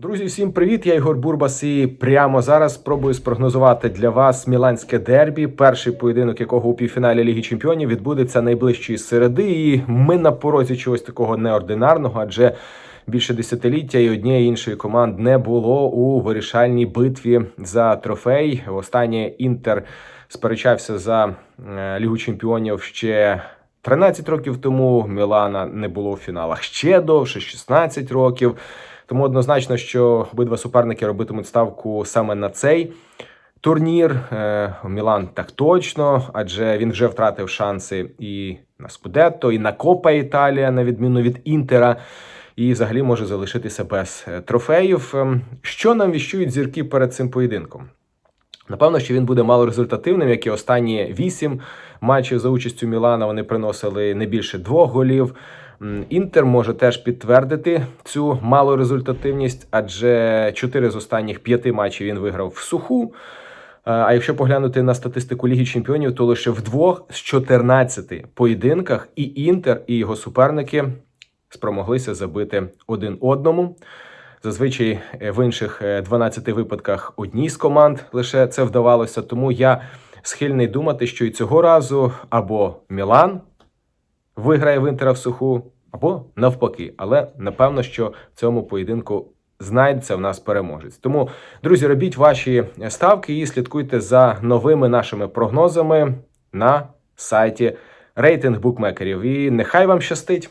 Друзі, всім привіт! Я Ігор Бурбас і прямо зараз спробую спрогнозувати для вас міланське дербі, перший поєдинок якого у півфіналі Ліги Чемпіонів відбудеться найближчої середи. І ми на порозі чогось такого неординарного, адже більше десятиліття і однієї іншої команд не було у вирішальній битві за трофей. Останнє інтер сперечався за е, Лігу Чемпіонів ще 13 років тому. Мілана не було в фіналах ще довше, 16 років. Тому однозначно, що обидва суперники робитимуть ставку саме на цей турнір. Е, Мілан так точно, адже він вже втратив шанси і на Скудетто, і на Копа Італія, на відміну від Інтера. І взагалі може залишитися без е, трофеїв. Ем, Що нам віщують зірки перед цим поєдинком? Напевно, що він буде малорезультативним, як і останні вісім матчів за участю Мілана. Вони приносили не більше двох голів. Інтер може теж підтвердити цю малорезультативність, адже чотири з останніх п'яти матчів він виграв в суху. Е, А якщо поглянути на статистику Ліги Чемпіонів, то лише в двох з 14 поєдинках і Інтер, і його суперники спромоглися забити один одному. Зазвичай е, в інших е, 12 випадках одній з команд лише це вдавалося. Тому я схильний думати, що і цього разу або Мілан виграє в Інтера в суху, або навпаки. Але напевно, що в цьому поєдинку знайдеться в нас переможець. Тому, друзі, робіть ваші ставки і слідкуйте за новими нашими прогнозами на сайті рейтинг букмекерів. І нехай вам щастить!